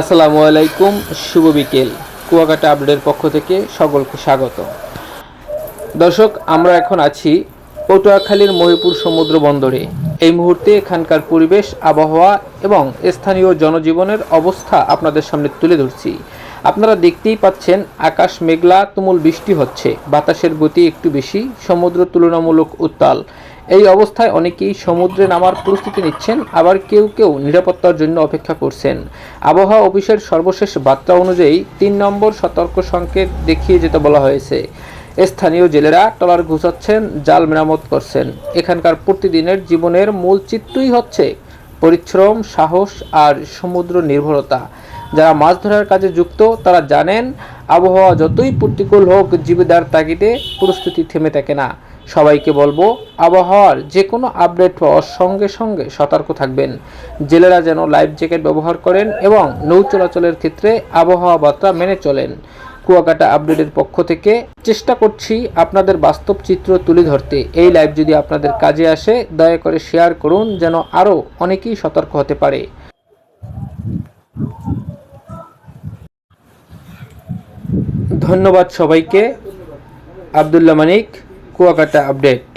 আসসালামু আলাইকুম, শুভ বিকেল। কুয়াকাটা আপডেটের পক্ষ থেকে সকলকে স্বাগত। দর্শক, আমরা এখন আছি পটুয়াখালীর মহিপুর সমুদ্র বন্দরে। এই মুহূর্তে এখানকার পরিবেশ, আবহাওয়া এবং স্থানীয় জনজীবনের অবস্থা আপনাদের সামনে তুলে ধরছি। আপনারা দেখতেই পাচ্ছেন, আকাশ মেঘলা, তুমুল বৃষ্টি হচ্ছে। বাতাসের গতি একটু বেশি, সমুদ্র তুলনামূলক উত্তাল। এই অবস্থায় অনেকেই সমুদ্রে নামার প্রস্তুতি নিচ্ছেন, আবার কেউ কেউ নিরাপত্তার জন্য অপেক্ষা করছেন। আবহাওয়া অফিসের সর্বশেষ বার্তা অনুযায়ী তিন নম্বর সতর্ক সংকেত দেখিয়ে যেতে বলা হয়েছে। স্থানীয় জেলেরা ট্রলার ঘুষাচ্ছেন জাল মেরামত করছেন। এখানকার প্রতিদিনের জীবনের মূল চিত্রই হচ্ছে পরিশ্রম, সাহস আর সমুদ্র নির্ভরতা। যারা মাছ ধরার কাজে যুক্ত, তারা জানেন, আবহাওয়া যতই প্রতিকূল হোক জীবিদার তাগিদে প্রস্তুতি থেমে থাকে না। সবাইকে বলব, আবহাওয়ার যে কোনো আপডেট পাওয়ার সঙ্গে সঙ্গে সতর্ক থাকবেন। জেলেরা যেন লাইফ জ্যাকেট ব্যবহার করেন এবং নৌ চলাচলের ক্ষেত্রে আবহাওয়া বার্তা মেনে চলেন। কুয়াকাটা আপডেটের পক্ষ থেকে চেষ্টা করছি আপনাদের বাস্তব চিত্র তুলে ধরতে। এই লাইভ যদি আপনাদের কাজে আসে, দয়া করে শেয়ার করুন যেন আরও অনেকেই সতর্ক হতে পারে। ধন্যবাদ সবাইকে। আবদুল্লা মানিক কুয়াকাটা আপডেট